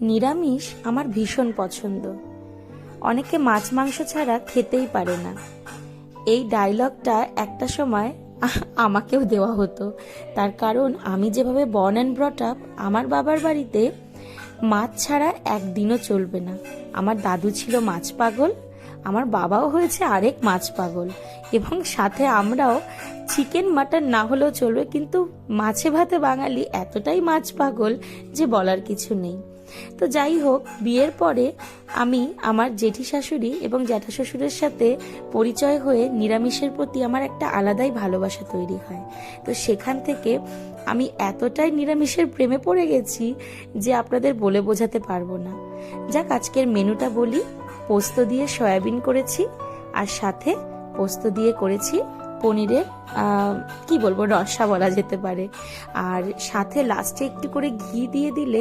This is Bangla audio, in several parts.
নিরামিষ আমার ভীষণ পছন্দ। অনেকে মাছ মাংস ছাড়া খেতেই পারে না। এই ডায়লগটা একটা সময় আমাকেও দেওয়া হতো। তার কারণ আমি যেভাবে বর্ন অ্যান্ড ব্রট আপ আমার বাবার বাড়িতে মাছ ছাড়া একদিনও চলবে না। আমার দাদু ছিল মাছ পাগল, আমার বাবাও হয়েছে আরেক মাছ পাগল। এবং সাথে আমরাও চিকেন মাটন না হলেও চলবে, কিন্তু মাছে ভাতে বাঙালি এতটাই মাছ পাগল যে বলার কিছু নেই। তো যাই হোক বিয়ের পরে আমি আমার জেঠি শাশুড়ি এবং জ্যাঠা শ্বশুরের সাথে পরিচয় হয়ে নিরামিষের প্রতি আমার একটা আলাদাই ভালোবাসা তৈরি হয়। তো সেখান থেকে আমি এতটাই নিরামিষের প্রেমে পড়ে গেছি যে আপনাদের বলে বোঝাতে পারব না। যাক আজকের মেনুটা বলি পোস্ত দিয়ে সয়াবিন করেছি আর সাথে পোস্ত দিয়ে করেছি পনিরের আহ, কি বলব রসা বলা যেতে পারে। আর সাথে লাস্টে একটু করে ঘি দিয়ে দিলে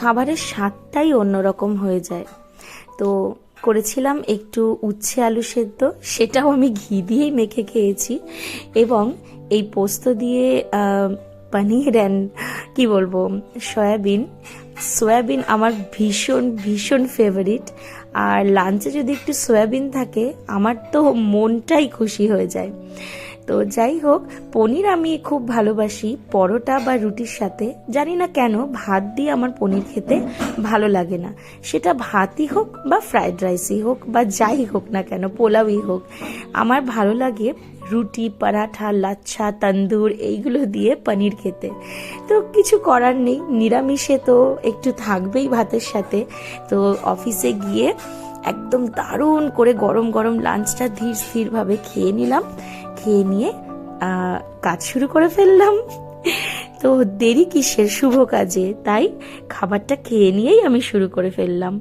খাবারের স্বাদটাই অন্যরকম হয়ে যায়। তো করেছিলাম একটু উচ্ছে আলু সেদ্ধ, সেটাও আমি ঘি দিয়েই মেখে খেয়েছি এবং এই পোস্ত দিয়ে পনির অ্যান্ড কি বলব, সয়াবিন। সয়াবিন আমার ভীষণ ভীষণ ফেভারিট আর লাঞ্চে যদি একটু সয়াবিন থাকে, আমার তো মনটাই খুশি হয়ে যায়। তো যাই হোক, পনির আমি খুব ভালোবাসি, পরোটা বা রুটির সাথে। জানি না কেন, ভাত দিয়ে আমার পনির খেতে ভালো লাগে না। সেটা ভাতই হোক বা ফ্রাইড রাইসই হোক বা যাই হোক না কেন, পোলাওই হোক। আমার ভালো লাগে রুটি, পরাঠা, লাচ্ছা, তন্দুর এইগুলো দিয়ে পনির খেতে। তো কিছু করার নেই, নিরামিষে তো একটু থাকবেই ভাতের সাথে। তো অফিসে গিয়ে একদম দারুণ করে গরম গরম লাঞ্চটা ধীর স্থিরভাবে খেয়ে নিলাম। খেয়ে নিয়ে কাজ শুরু করে ফেললাম। তো দেরি কিসের? শুভ কাজে। তাই খাবারটা খেয়ে নিয়েই আমি শুরু করে ফেললাম।